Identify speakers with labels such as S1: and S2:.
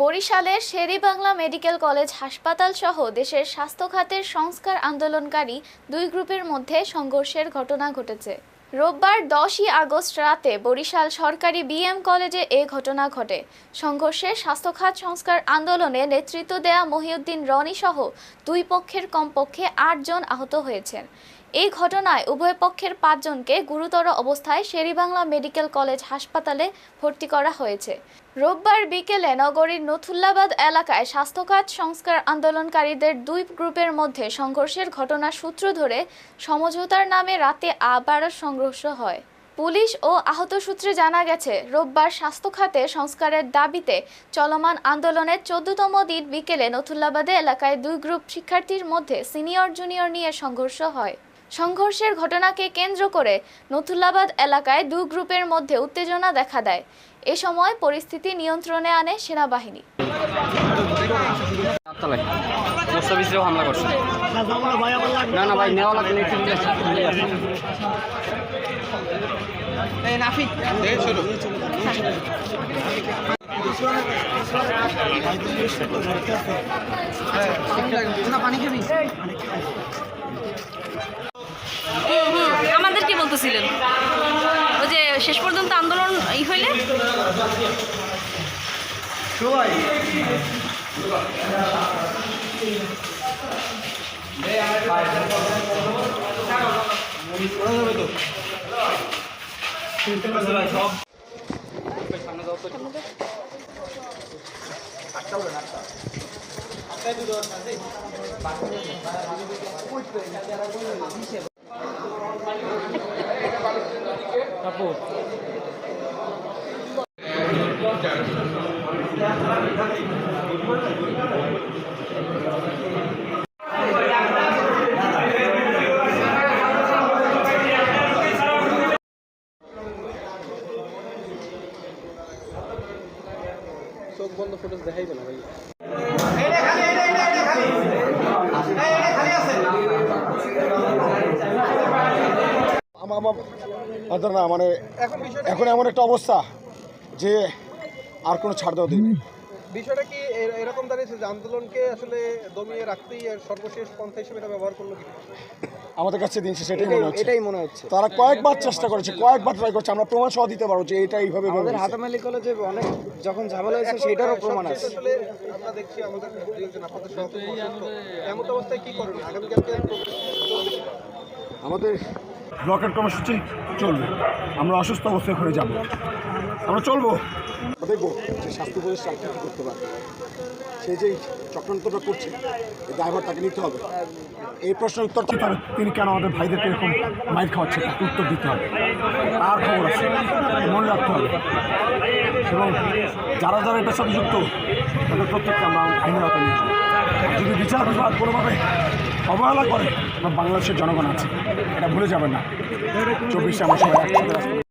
S1: বরিশালের Sherebangla medical college হাসপাতাল সহ দেশের স্বাস্থ্য খাতের সংস্কার আন্দোলনকারী দুই গ্রুপের মধ্যে সংঘর্ষের ঘটনা ঘটেছে। রোববার দশই আগস্ট রাতে বরিশাল সরকারি বিএম কলেজে এ ঘটনা ঘটে। সংঘর্ষে স্বাস্থ্য খাত সংস্কার আন্দোলনে নেতৃত্ব দেয়া মহিউদ্দিন রনি সহ দুই পক্ষের কমপক্ষে আটজন আহত হয়েছেন। এই ঘটনায় উভয় পক্ষের পাঁচজনকে গুরুতর অবস্থায় শেরিবাংলা মেডিকেল কলেজ হাসপাতালে ভর্তি করা হয়েছে। রোববার বিকেলে নগরীর নথুল্লাবাদ এলাকায় স্বাস্থ্যখাত সংস্কার আন্দোলনকারীদের দুই গ্রুপের মধ্যে সংঘর্ষের ঘটনার সূত্র ধরে সমঝোতার নামে রাতে আবারও সংঘর্ষ হয়। পুলিশ ও আহত সূত্রে জানা গেছে, রোববার স্বাস্থ্য খাতে সংস্কারের দাবিতে চলমান আন্দোলনের চোদ্দতম দিন বিকেলে নথুল্লাবাদে এলাকায় দুই গ্রুপ শিক্ষার্থীর মধ্যে সিনিয়র জুনিয়র নিয়ে সংঘর্ষ হয়। সংঘর্ষের ঘটনাকে কেন্দ্র করে নথুল্লাবাদ এলাকায় দু গ্রুপের মধ্যে উত্তেজনা দেখা দেয়। এ সময় পরিস্থিতি নিয়ন্ত্রণে আনে সেনাবাহিনী।
S2: চারতলায় পোস্ট হামলা করছে। না না ভাই নেওয়া লাগবে না, একটু
S3: শেষ পর্যন্ত আন্দোলন ই হইলে?
S4: আমার আমার আমাদের না মানে এখন এমন একটা অবস্থা যে আর কোনো ছাড় দেওয়া দিন
S5: বিষয়টা কি এরকম দাঁড়িয়েছে যে আন্দোলনকে আসলে দমিয়ে রাখতেই সর্বশেষ পন্থা হিসেবে এটা ব্যবহার করল কি?
S4: আমাদের কাছে দিন শেষে এটাই মনে হচ্ছে।
S5: এটাই মনে হচ্ছে।
S4: তারা কয়েকবার চেষ্টা করেছে কয়েকবার ট্রাই করছে আমরা প্রমাণ সহ দিতে পারব যে এটা এইভাবে
S6: আমাদের। হাতামালি কলেজে অনেক যখন ঝামেলা হয়েছে সেটারও প্রমাণ আছে।
S5: আসলে আমরা দেখছি আমাদের আপনাদের এমন অবস্থায় কি করবেন? আগামীকালকে
S4: আমাদের ব্লকের কর্মসূচি চলবে। আমরা অসুস্থ অবস্থায় হয়ে যাব। আমরা চলবো। দেখব যে স্বাস্থ্য উপদেষ্টা কী কী করতে পারে। সে যে চক্রান্তটা করছে এই ড্রাইভার তাকে নিতে হবে। এই প্রশ্নের উত্তর দিতে হবে তিনি কেন আমাদের ভাইদেরকে এরকম মাইর খাওয়াচ্ছে? তাকে উত্তর দিতে হবে। তার খবর আছে। মনে রাখতে হবে। এবং যারা যারা এটার সাথে যুক্ত তাদের প্রত্যেককে আমরা আইনের আওতায় নিয়ে যদি বিচার বিভাগ কোনোভাবে অবহেলা করে, আমার বাংলাদেশের জনগণ আছে। এটা ভুলে যাবেন না। চব্বিশে আমার সবাই